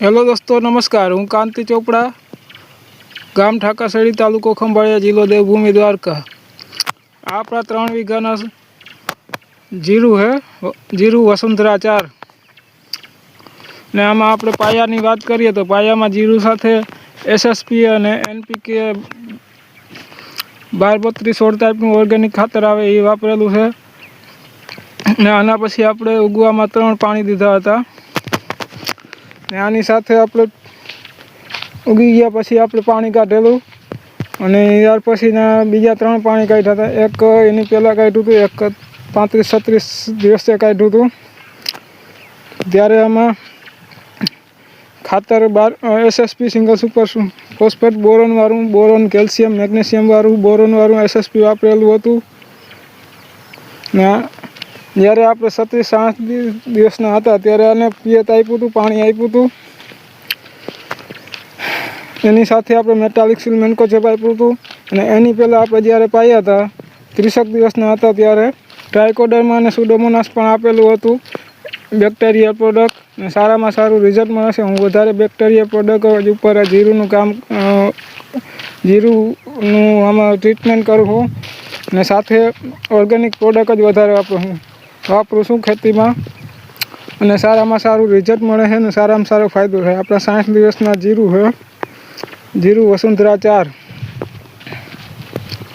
Hello દોસ્તો, નમસ્કાર. હું કાંતિ ચોપડા, ગામ ઠાકાસડી તાલુકો ખંભાળિયા, જિલ્લો દેવભૂમિ, દ્વારકા. આપણા ત્રણ વીઘાના જીરું હે જીરું વસુંધરા ચાર. ને આમાં આપણે પાયાની વાત કરીએ તો પાયામાં જીરું સાથે એસએસપી અને એનપીકે બાર બત્રીસ સોળ ટાઈપનું ઓર્ગેનિક ખાતર આવે એ વાપરેલું છે. ને આના પછી આપણે ઉગવામાં ત્રણ પાણી દીધા હતા. ને આની સાથે આપણે ઉગી ગયા પછી આપણે પાણી કાઢેલું. અને ત્યાર પછીના બીજા ત્રણ પાણી કાઢ્યા હતા. એક એની પહેલાં કાઢ્યું હતું, એક પાંત્રીસ છત્રીસ દિવસે કાઢ્યું હતું. ત્યારે આમાં ખાતર બાર એસએસપી સિંગલ સુપર ફોસ્ફેટ બોરોનવાળું બોરોન કેલ્શિયમ મેગ્નેશિયમવાળું બોરોનવાળું એસએસપી વાપરેલું હતું. ને જ્યારે આપણે સત્રીસ સાઠ દિવસના હતા ત્યારે આને પિયત આપ્યું હતું, પાણી આપ્યું હતું. એની સાથે આપણે મેટાલિક સિલ મેન્કોચેપ આપ્યું હતું. અને એની પહેલાં આપણે જ્યારે પાયા હતા, ત્રીસેક દિવસના હતા ત્યારે ટ્રાયકોડરમાં અને સુડોમોનાસ પણ આપેલું હતું. બેક્ટેરિયા પ્રોડક્ટ અને સારામાં સારું રિઝલ્ટ મળે છે હું વધારે બેક્ટેરિયા પ્રોડક્ટ ઉપર આ જીરુંનું કામ જીરુંનું આમાં ટ્રીટમેન્ટ કરું છું. અને સાથે ઓર્ગેનિક પ્રોડક્ટ જ વધારે વાપરું છું. વાપરું છું ખેતીમાં. અને સારામાં સારું રિઝલ્ટ મળે છે અને સારામાં સારો ફાયદો થાય. આપણા સાઠ દિવસના જીરું છે. જીરું વસુંધરા ચાર.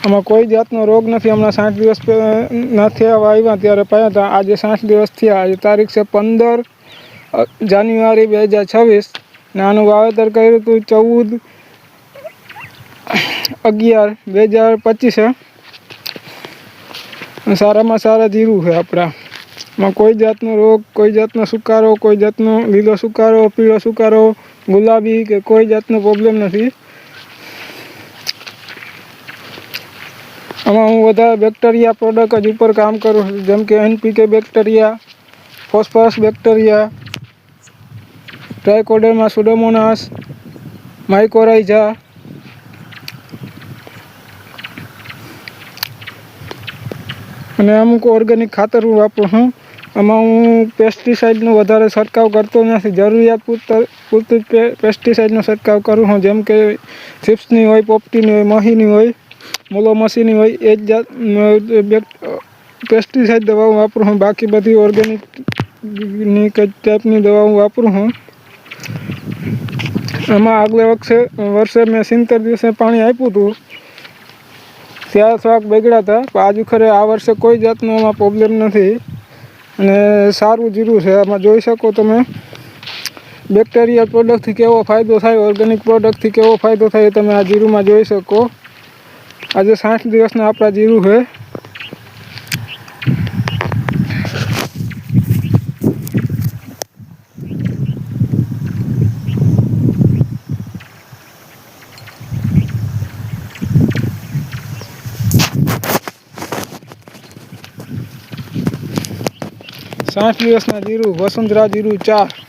આમાં કોઈ જાતનો રોગ નથી. હમણાં સાઠ દિવસ નથી આવ્યા ત્યારે પાયા હતા. આજે સાઠ દિવસ થયા. આજે તારીખ છે પંદર જાન્યુઆરી બે હજાર છવ્વીસ. ને આનું વાવેતર કર્યું હતું ચૌદ, અગિયાર, બે હજાર પચીસે સારામાં સારા જીરું છે આપણા. માં કોઈ જાતનો રોગ, કોઈ જાતનો સુકારો, કોઈ જાતનો લીલો સુકારો, પીળો સુકારો, ગુલાબી કે કોઈ જાતનો પ્રોબ્લેમ નથી. આમાં હું વધારે બેક્ટેરિયા પ્રોડક્ટ જ ઉપર કામ કરું છું. જેમ કે NPK bacteria phosphorus bacteria trichoderma pseudomonas mycorrhiza અને અમુક ઓર્ગેનિક ખાતર હું વાપરું છું. આમાં હું પેસ્ટિસાઇડનો વધારે છંટકાવ કરતો નથી. જરૂરિયાત પૂરતા પૂરતું પેસ્ટિસાઇડનો છંટકાવ કરું છું. જેમ કે ચિપ્સની હોય, પોપટીની હોય, મહીની હોય મોલોમસીની હોય, એ જ જાત પેસ્ટિસાઇડ દવાઓ વાપરું છું. બાકી બધી ઓર્ગેનિકની કઈ ટાઈપની દવાઓ વાપરું છું. આમાં આગલે વખતે વર્ષે મેં સિત્તેર દિવસે પાણી આપ્યું હતું. ત્યાં થોડાક બગડ્યા હતા. પણ આજુ ખરે આ વર્ષે કોઈ જાતનો આમાં પ્રોબ્લેમ નથી. અને સારું જીરું છે. આમાં જોઈ શકો તમે. બેક્ટેરિયલ પ્રોડક્ટથી કેવો ફાયદો થાય ઓર્ગેનિક પ્રોડક્ટથી કેવો ફાયદો થાય તમે આ જીરુંમાં જોઈ શકો. આજે સાઠ દિવસના આપણા જીરું છે. સાઠ દિવસના જીરું વસુંધરા જીરું ચાર.